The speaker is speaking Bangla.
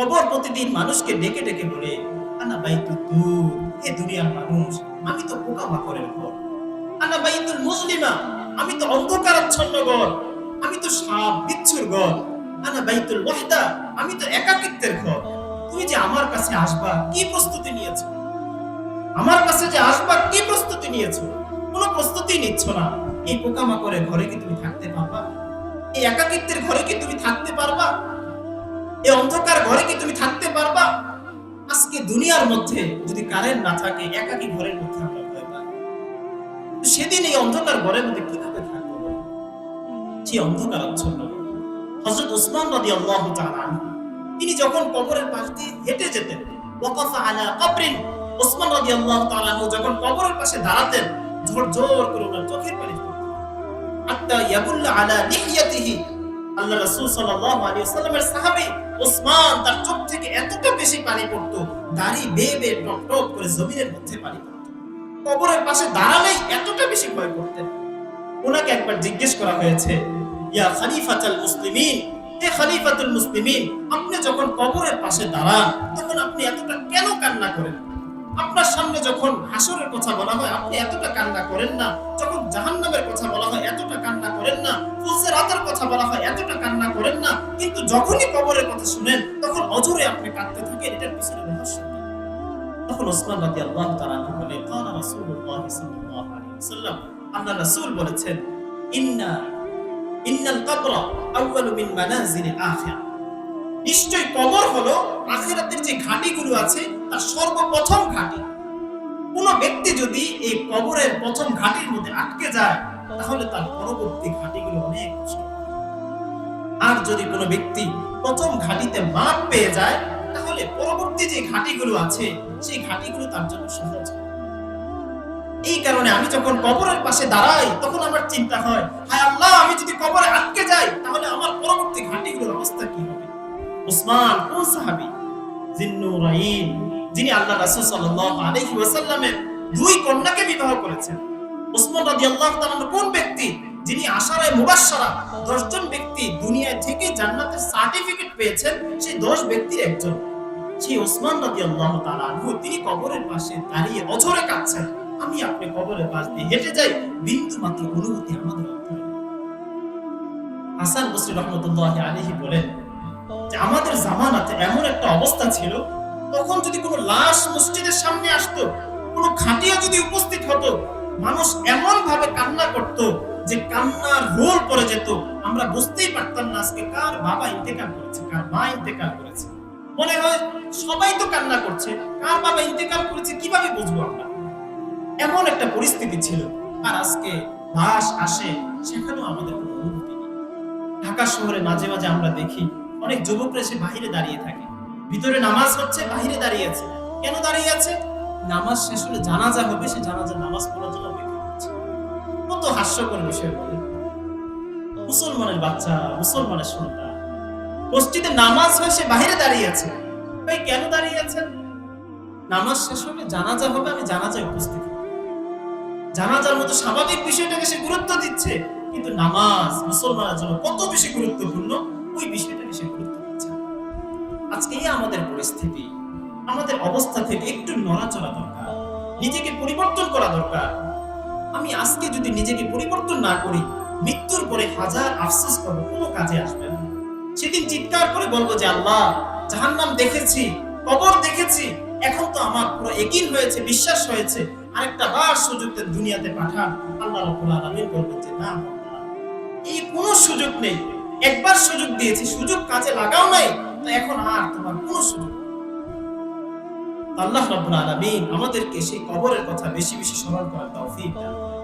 কবর প্রতিদিন মানুষকে ডেকে ডেকে বলে, আনা বাইতু দূর হে দুনিয়ার মানুষ, আমি তো পোকা মাকড়ের ঘর। আনা বাইতুল মুসলিমা, আমি তো অন্ধকারাচ্ছন্ন ঘর। আমি তো সাপ, বিচ্ছুর ঘর। আনা বাইতুল ওয়াহদা, আমি তো একাকিত্বের ঘর। তুমি যে আমার কাছে আসবা, কি প্রস্তুতি নিয়েছো? আমার কাছে যে আসবা, কি প্রস্তুতি নিয়েছো? কোনো প্রস্তুতি নিচ্ছ না। এই পোকামাকড়ের ঘরে কি তুমি থাকতে পারবা? এই একাকিত্বের ঘরে কি তুমি থাকতে পারবা? এই অন্ধকার ঘরে কি তুমি থাকতে পারবা? আজকে দুনিয়ার মধ্যে যদি কারেন্ট না থাকে একাকি ঘরের মধ্যে আমরা ভয় পাই। সেদিন এই অন্ধকার ঘরের মধ্যে কীভাবে থাকব? সেই অন্ধকার আচ্ছন্ন। হযরত উসমান রাদিয়াল্লাহু তাআলা আনহু, তিনি যখন কবরের পাশ দিয়ে হেঁটে যেতেন ওয়াকাফা আলা কবরিন ওসমান তাআলা আনহু যখন কবরের পাশে দাঁড়াতেন ঝোর ঝোর করে ওনার চোখের পানি হাত্তা ইয়াবুল্লা আলা লিহিয়াতিহি আল্লাহ রাসূল সাল্লাল্লাহু আলাইহি ওয়াসাল্লামের সাহাবী ওসমান তার চোখ থেকে এতটা বেশি পানি পড়তো, দাড়ি বেয়ে বেয়ে টপ টপ করে জমিনের মধ্যে পানি পড়তো। কবরের পাশে দাঁড়ালেই এতটা বেশি ভয় করতেন। ওনাকে একবার জিজ্ঞেস করা হয়েছে, ইয়া খলিফাতুল মুসলিমিন? হে খলিফাতুল মুসলিমিন, আপনি যখন কবরের পাশে দাঁড়ান, তখন আপনি এতটা কেন কান্না করেন? আপনার সামনে যখন হাসরের কথা বলা হয়, আপনি এতটা কান্না করেন না যখন জাহান্নামের কথা বলা হয়, এতটা কান্না করেন না। ফুলসে রাতের কথা বলা হয়, এতটা কান্না করেন না। কিন্তু যখনই কবরের কথা শুনেন, তখন অজরে আপনি কাঁদতে থাকেন। এটার পিছনে রহস্য তখন ওসমান রাদিয়াল্লাহু তাআলা আনহু বলে কানা রাসূলুল্লাহ সাল্লাল্লাহু আলাইহি ওয়াসাল্লাম। আল্লাহ রাসূল বলেছেন, ইন্না, ইন্নাল মিন মানাজিলিল আখিরা। নিশ্চয় কবর হলো আখিরাতের যে আছে, তার সর্বপ্রথম ঘাটি। কোন ব্যক্তি যদি এই কবরের প্রথম ঘাটির মধ্যে আটকে যায়, তাহলে তার পরবর্তী ঘাটিগুলো অনেক আর যদি কোনো ব্যক্তি প্রথম ঘাটিতে মাপ পেয়ে যায়, তাহলে পরবর্তী যে ঘাটিগুলো আছে, সেই ঘাটিগুলো তার জন্য সহজ। এই কারণে আমি যখন কবরের পাশে দাঁড়াই, তখন আমার চিন্তা হয়, হায় আল্লাহ, আমি যদি কবরে আটকে যাই, তাহলে আমার পরবর্তী ঘাটিগুলোর অবস্থা কি হবে? উসমান কোন সাহাবী? জিন্নুরাইন যিনি আল্লাহ রাসূল সাল্লাল্লাহু আলাইহি ওয়াসাল্লামের দুই কন্যাকে বিবাহ করেছেন। উসমান রাদিয়াল্লাহু তাআলা কোন ব্যক্তি? যিনি আশারায়ে মুবাশশারা 10 জন ব্যক্তি দুনিয়া থেকে জান্নাতের সার্টিফিকেট পেয়েছেন, সেই 10 ব্যক্তির একজন। সেই ওসমান রাদিয়াল্লাহু তাআলা আনহু, তিনি কবরের পাশে দাঁড়িয়ে অঝরে কাঁদছেন। আমি আপনি কবরের পাশ দিয়ে হেঁটে যাই, বিন্দু মাত্র অনুভূতি আমাদের হাসান বসরি রহমতুল্লাহ আলাইহি বলেন যে, আমাদের জামানাতে এমন একটা অবস্থা ছিল তখন যদি কোনো লাশ মসজিদের সামনে আসতো, কোনো খাটিয়া যদি উপস্থিত হতো, মানুষ এমন ভাবে কান্না করত যে কান্নার রোল পড়ে যেত। আমরা বুঝতেই পারতাম না আজকে কার বাবা ইন্তেকাল করেছে, কার মা ইন্তেকাল করেছে। মনে হয় সবাই তো কান্না করছে, কার বাবা ইন্তেকাল করেছে কীভাবে বুঝব আমরা? এমন একটা পরিস্থিতি ছিল, আর আজকে লাশ আসে, সেখানেও আমাদের কোনো অনুভূতি নেই। ঢাকা শহরে মাঝে মাঝে আমরা দেখি, অনেক যুবকরা এসে বাহিরে দাঁড়িয়ে থাকে। ভিতরে নামাজ হচ্ছে, বাহিরে দাঁড়িয়ে আছে। কেন দাঁড়িয়ে আছে? নামাজ শেষ হলে জানাজা হবে, সে জানাজার নামাজ পড়ার জন্য অপেক্ষা করছে। কত হাস্যকর বিষয় বলে মুসলমানের বাচ্চা, মুসলমানের সন্তান। মসজিদে নামাজ হয়ে সে বাহিরে দাঁড়িয়ে আছে। ভাই কেন দাঁড়িয়ে আছেন নামাজ শেষ হবে জানাজা হবে, আমি জানাজায় উপস্থিত। জানাজার মতো স্বাভাবিক বিষয়টাকে সে গুরুত্ব দিচ্ছে। কিন্তু নামাজ মুসলমানের জন্য কত বেশি গুরুত্বপূর্ণ? আমাদের অবস্থা থেকে একটু নড়াচড়া দরকার, নিজেকে পরিবর্তন করা দরকার। আমি আজকে যদি নিজেকে পরিবর্তন না করি, মৃত্যুর পরে হাজার আফসোস করব, কোনো কাজে আসবে না। সেদিন চিৎকার করে বলব যে, আল্লাহ, জাহান্নাম দেখেছি, কবর দেখেছি, এখন তো আমার পুরো একিন হয়েছে, বিশ্বাস হয়েছে। আরেকটা বার সুযোগ দুনিয়াতে পাঠান, আল্লাহ রাব্বুল আলামিন বলবেন যে, না এই কোনো সুযোগ নেই। একবার সুযোগ দিয়েছি, সুযোগ কাজে লাগাও নাই, তো এখন আর তোমার কোনো সুযোগ। আল্লাহ রাব্বুল আলামিন আমাদেরকে সেই কবরের কথা বেশি বেশি স্মরণ করার তৌফিক দান।